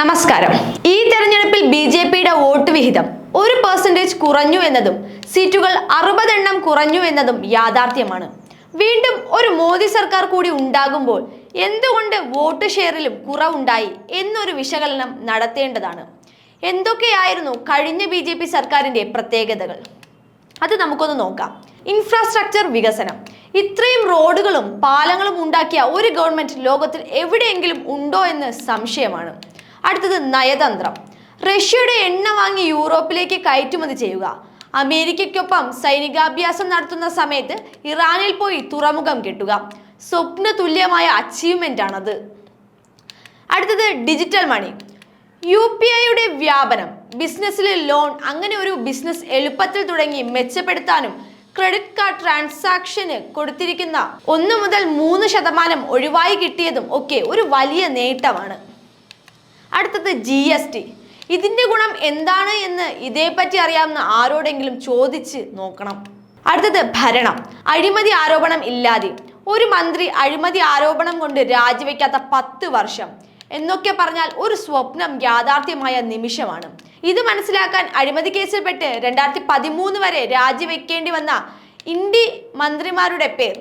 നമസ്കാരം. ഈ തെരഞ്ഞെടുപ്പിൽ ബി ജെ പിയുടെ വോട്ട് വിഹിതം ഒരു പെർസെന്റേജ് കുറഞ്ഞു എന്നതും സീറ്റുകൾ അറുപതെണ്ണം കുറഞ്ഞു എന്നതും യാഥാർത്ഥ്യമാണ്. വീണ്ടും ഒരു മോദി സർക്കാർ കൂടി ഉണ്ടാകുമ്പോൾ എന്തുകൊണ്ട് വോട്ട് ഷെയറിലും കുറവുണ്ടായി എന്നൊരു വിശകലനം നടത്തേണ്ടതാണ്. എന്തൊക്കെയായിരുന്നു കഴിഞ്ഞ ബി ജെ പി സർക്കാരിന്റെ പ്രത്യേകതകൾ? അത് നമുക്കൊന്ന് നോക്കാം. ഇൻഫ്രാസ്ട്രക്ചർ വികസനം. ഇത്രയും റോഡുകളും പാലങ്ങളും ഉണ്ടാക്കിയ ഒരു ഗവൺമെന്റ് ലോകത്തിൽ എവിടെയെങ്കിലും ഉണ്ടോ എന്ന് സംശയമാണ്. അടുത്തത് നയതന്ത്രം. റഷ്യയുടെ എണ്ണ വാങ്ങി യൂറോപ്പിലേക്ക് കയറ്റുമതി ചെയ്യുക. അമേരിക്കയ്ക്കൊപ്പം സൈനികാഭ്യാസം നടത്തുന്ന സമയത്ത് ഇറാനിൽ പോയി തുറമുഖം കെട്ടുക. സ്വപ്ന തുല്യമായ അച്ചീവ്മെന്റ് ആണത് അടുത്തത് ഡിജിറ്റൽ മണി. യു പി ഐയുടെ വ്യാപനം ബിസിനസ്സിൽ ലോൺ അങ്ങനെ ഒരു ബിസിനസ് എളുപ്പത്തിൽ തുടങ്ങി മെച്ചപ്പെടുത്താനും ക്രെഡിറ്റ് കാർഡ് ട്രാൻസാക്ഷന് കൊടുത്തിരിക്കുന്ന ഒന്ന് മുതൽ മൂന്ന് ശതമാനം ഒഴിവായി കിട്ടിയതും ഒക്കെ ഒരു വലിയ നേട്ടമാണ്. അടുത്തത് ജി എസ് ടി ഇതിന്റെ ഗുണം എന്താണ് എന്ന് ഇതേപ്പറ്റി അറിയാവുന്ന ആരോടെങ്കിലും ചോദിച്ച് നോക്കണം. അടുത്തത് ഭരണം. അഴിമതി ആരോപണം ഇല്ലാതെ. ഒരു മന്ത്രി അഴിമതി ആരോപണം കൊണ്ട് രാജിവെക്കാത്ത പത്ത് വർഷം. എന്നൊക്കെ പറഞ്ഞാൽ ഒരു സ്വപ്നം യാഥാർത്ഥ്യമായ നിമിഷമാണ്. ഇത് മനസ്സിലാക്കാൻ അഴിമതി കേസിൽപ്പെട്ട് രണ്ടായിരത്തി പതിമൂന്ന് വരെ രാജിവെക്കേണ്ടി വന്ന ഇന്ത്യ മന്ത്രിമാരുടെ പേർ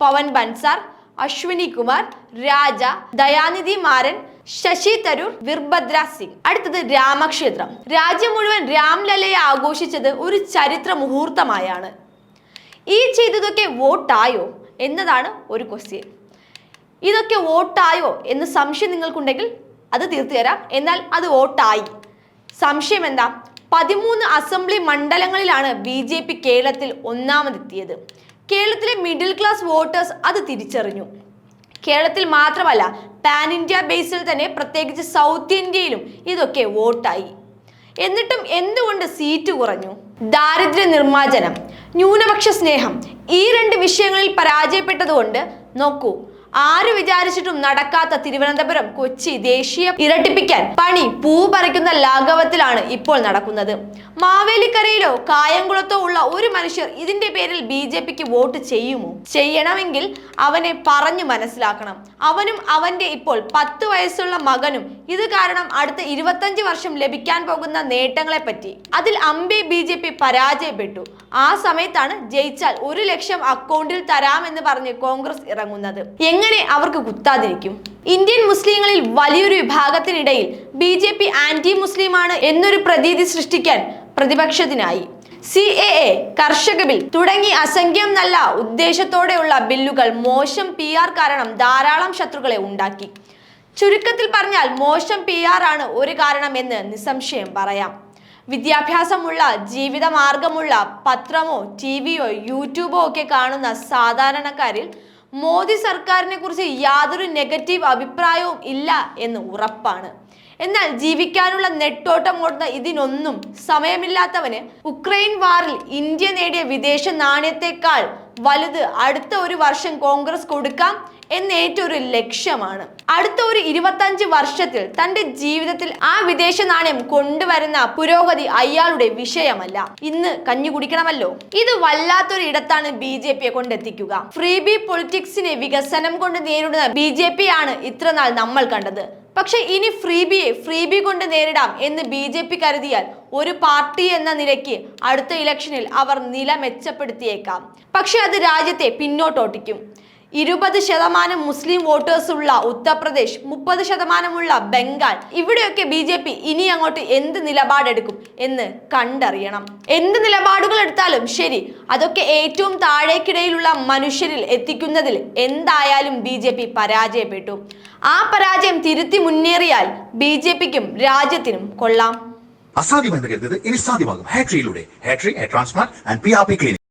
പവൻ ബൻസാർ അശ്വിനി കുമാർ രാജ ദയാനിധി മാരൻ ശശി തരൂർ വിർഭദ്ര സിംഗ്. അടുത്തത് രാമക്ഷേത്രം. രാജ്യം മുഴുവൻ രാംലലയെ ആഘോഷിച്ചത് ഒരു ചരിത്ര മുഹൂർത്തമായാണ്. ഈ ചെയ്തതൊക്കെ വോട്ടായോ എന്നതാണ് ഒരു ക്വസ്റ്റ്യൻ ഇതൊക്കെ വോട്ടായോ എന്ന് സംശയം നിങ്ങൾക്കുണ്ടെങ്കിൽ അത് തീർത്തു തരാം. എന്നാൽ അത് വോട്ടായി. സംശയം എന്താ? പതിമൂന്ന് അസംബ്ലി മണ്ഡലങ്ങളിലാണ് ബി ജെ പി കേരളത്തിൽ ഒന്നാമതെത്തിയത്. കേരളത്തിലെ മിഡിൽ ക്ലാസ് വോട്ടേഴ്സ് അത് തിരിച്ചറിഞ്ഞു. കേരളത്തിൽ മാത്രമല്ല പാൻ ഇന്ത്യ ബേസിൽ തന്നെ പ്രത്യേകിച്ച് സൗത്ത് ഇന്ത്യയിലും ഇതൊക്കെ വോട്ടായി. എന്നിട്ടും എന്തുകൊണ്ട് സീറ്റ് കുറഞ്ഞു? ദാരിദ്ര്യ നിർമ്മാർജനം ന്യൂനപക്ഷ സ്നേഹം ഈ രണ്ട് വിഷയങ്ങളിൽ പരാജയപ്പെട്ടതുകൊണ്ട് നോക്കൂ ആര് വിചാരിച്ചിട്ടും നടക്കാത്ത തിരുവനന്തപുരം കൊച്ചി ദേശീയ ഇരട്ടിപ്പിക്കാൻ പണി പൂ പറിക്കുന്ന ലാഘവത്തിലാണ് ഇപ്പോൾ നടക്കുന്നത്. മാവേലിക്കരയിലോ കായംകുളത്തോ ഉള്ള ഒരു മനുഷ്യർ ഇതിന്റെ പേരിൽ ബി ജെ പിക്ക് വോട്ട് ചെയ്യുമോ? ചെയ്യണമെങ്കിൽ അവനെ പറഞ്ഞു മനസ്സിലാക്കണം. അവനും അവന്റെ ഇപ്പോൾ പത്ത് വയസ്സുള്ള മകനും. ഇത് കാരണം അടുത്ത ഇരുപത്തഞ്ച് വർഷം ലഭിക്കാൻ പോകുന്ന നേട്ടങ്ങളെ പറ്റി. അതിൽ അമ്പെ ബി ജെ പി പരാജയപ്പെട്ടു. ആ സമയത്താണ് ജയിച്ചാൽ ഒരു ലക്ഷം അക്കൗണ്ടിൽ തരാമെന്ന് പറഞ്ഞ് കോൺഗ്രസ് ഇറങ്ങുന്നത്. എങ്ങനെ അവർക്ക് കുത്താതിരിക്കും? ഇന്ത്യൻ മുസ്ലിങ്ങളിൽ വലിയൊരു വിഭാഗത്തിനിടയിൽ ബി ജെ പി ആന്റി മുസ്ലിമാണ് എന്നൊരു പ്രതീതി സൃഷ്ടിക്കാൻ പ്രതിപക്ഷത്തിനായി. സി എ എ കർഷക ബിൽ തുടങ്ങി അസംഖ്യം നല്ല ഉദ്ദേശത്തോടെയുള്ള ബില്ലുകൾ മോശം പി ആർ കാരണം ധാരാളം ശത്രുക്കളെ ഉണ്ടാക്കി. ചുരുക്കത്തിൽ പറഞ്ഞാൽ മോശം പി ആർ ആണ് ഒരു കാരണമെന്ന് നിസ്സംശയം പറയാം. വിദ്യാഭ്യാസമുള്ള ജീവിതമാർഗമുള്ള പത്രമോ ടി വിയോ യൂട്യൂബോ ഒക്കെ കാണുന്ന സാധാരണക്കാരിൽ മോദി സർക്കാരിനെ കുറിച്ച് യാതൊരു നെഗറ്റീവ് അഭിപ്രായവും ഇല്ല എന്ന് ഉറപ്പാണ്. എന്നാൽ ജീവിക്കാനുള്ള നെട്ടോട്ടം ഓടുന്ന ഇതിനൊന്നും സമയമില്ലാത്തവന് ഉക്രൈൻ വാറിൽ ഇന്ത്യ നേടിയ വിദേശ നാണയത്തെക്കാൾ വലുത് അടുത്ത ഒരു വർഷം കോൺഗ്രസ് കൊടുക്കാം എന്നേറ്റൊരു ലക്ഷ്യമാണ്. അടുത്ത ഒരു ഇരുപത്തഞ്ച് വർഷത്തിൽ തന്റെ ജീവിതത്തിൽ ആ വിദേശ നാണയം കൊണ്ടുവരുന്ന പുരോഗതി അയാളുടെ വിഷയമല്ല. ഇന്ന് കഞ്ഞി കുടിക്കണമല്ലോ. ഇത് വല്ലാത്തൊരു ഇടത്താണ് ബി ജെ പിയെ കൊണ്ടെത്തിക്കുക. ഫ്രീ ബി പൊളിറ്റിക്സിനെ വികസനം കൊണ്ട് നേരിടുന്ന ബി ജെ പി ആണ് ഇത്രനാൾ നമ്മൾ കണ്ടത്. പക്ഷെ ഇനി ഫ്രീബിയെ ഫ്രീബി കൊണ്ട് നേരിടാം എന്ന് ബി ജെ പി കരുതിയാൽ ഒരു പാർട്ടി എന്ന നിലയ്ക്ക് അടുത്ത ഇലക്ഷനിൽ അവർ നില മെച്ചപ്പെടുത്തിയേക്കാം പക്ഷെ അത് രാജ്യത്തെ പിന്നോട്ടോട്ടിക്കും. ഇരുപത് ശതമാനം മുസ്ലിം വോട്ടേഴ്സ് ഉള്ള ഉത്തർപ്രദേശ് മുപ്പത് ശതമാനമുള്ള ബംഗാൾ. ഇവിടെയൊക്കെ ബി ജെ പി ഇനി അങ്ങോട്ട് എന്ത് നിലപാടെടുക്കും എന്ന് കണ്ടറിയണം. എന്ത് നിലപാടുകൾ എടുത്താലും ശരി അതൊക്കെ ഏറ്റവും താഴേക്കിടയിലുള്ള മനുഷ്യരിൽ എത്തിക്കുന്നതിൽ എന്തായാലും ബി ജെ പി പരാജയപ്പെട്ടു. ആ പരാജയം തിരുത്തി മുന്നേറിയാൽ ബി ജെ പിക്കും രാജ്യത്തിനും കൊള്ളാം. അസാധ്യമെന്ന് കരുതത് ഇനി സാധ്യമാകും. ഹാട്രിയിലൂടെ Hattrie transplant and P R P clinic